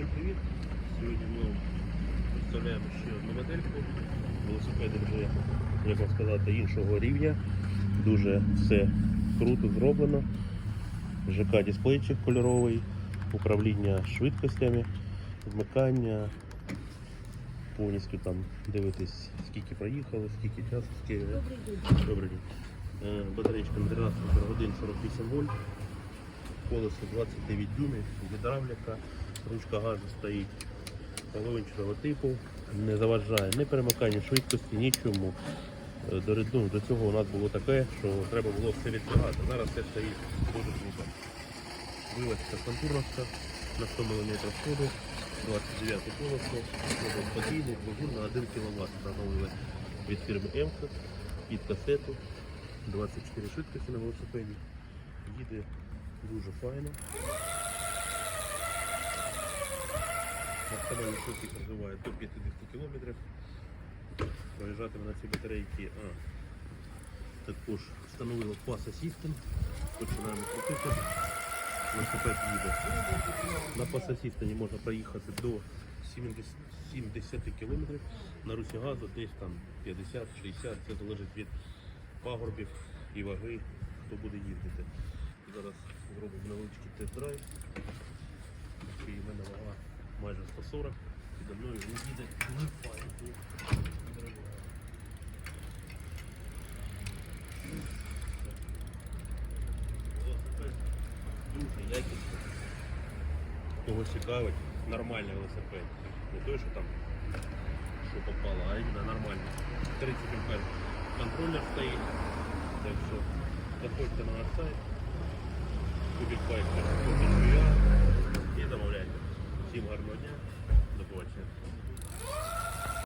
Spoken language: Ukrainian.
Всім привіт! Сьогодні ми представляємо ще одну модельку. Велосипеди вже, як вам сказати, іншого рівня. Дуже все круто зроблено. ЖК дисплейчик кольоровий, управління швидкостями, вмикання. Повністю там дивитись, скільки проїхали, скільки часу, скільки. Добрий день. Добрий день. Е, Батарейка на 13 годин 48 вольт. Колесо 29 дюймів, гідравліка, ручка газу стоїть половинчатого типу, не заважає ні перемикання швидкості, нічому. Е, До, ну, до цього у нас було таке, що треба було все відтягати. Зараз все стоїть дуже круто. Вилазка контурновська на 100 мм ходу, 29 колесо, ходу спокійний, двигун на 1 кВт встановили від фірми МК під касету, 24 швидкості на велосипеді. Їде дуже файно. Максимальна швидкість розвиває до 50 км. Проїжджатиме на цій батарейці. А, також встановили Pass Assistant. Починаємо крутити. Велосипед їде. На Pass Assistant можна проїхати до 70, 70 км. На русі газу десь там 50-60, це залежить від пагорбів і ваги, хто буде їздити. Зараз зробимо невеличкий тест-драйв. 40. Передо мной Никита Николаевич. Дуже якісно. Кого цікавить, нормальний велосипед. Не той, що там що попало, а іменно нормальний. 30 ампер. Контроллер стоїть. Так що заходьте на наш сайт. Кубик байк. Всім гарного дня. До побачення.